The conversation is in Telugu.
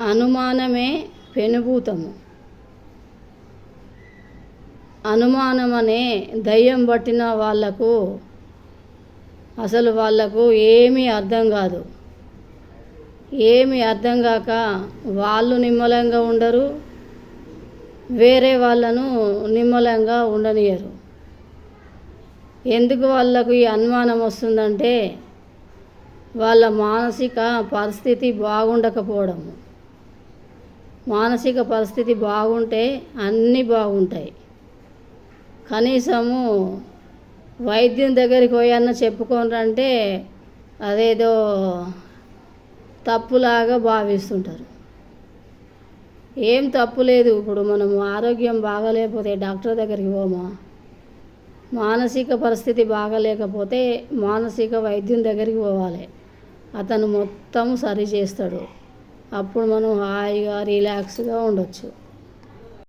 అనుమానమే పెనుభూతము. అనుమానం అనే దయ్యం పట్టిన వాళ్ళకు అసలు వాళ్ళకు ఏమీ అర్థం కాదు. ఏమీ అర్థం కాక వాళ్ళు నిమ్మలంగా ఉండరు వేరే వాళ్ళను నిమ్మలంగా ఉండనియరు ఎందుకు వాళ్ళకు ఈ అనుమానం వస్తుందంటే వాళ్ళ మానసిక పరిస్థితి బాగుండకపోవడము. మానసిక పరిస్థితి బాగుంటే అన్నీ బాగుంటాయి. కనీసము వైద్యం దగ్గరికి పోయన్న చెప్పుకోనంటే అదేదో తప్పులాగా భావిస్తుంటారు. ఏం తప్పు లేదు. ఇప్పుడు మనం ఆరోగ్యం బాగలేకపోతే డాక్టర్ దగ్గరికి పోమా? మానసిక పరిస్థితి బాగాలేకపోతే మానసిక వైద్యం దగ్గరికి పోవాలి. అతను మొత్తం సరి చేస్తాడు. అప్పుడు మనం హాయిగా రిలాక్స్గా ఉండొచ్చు.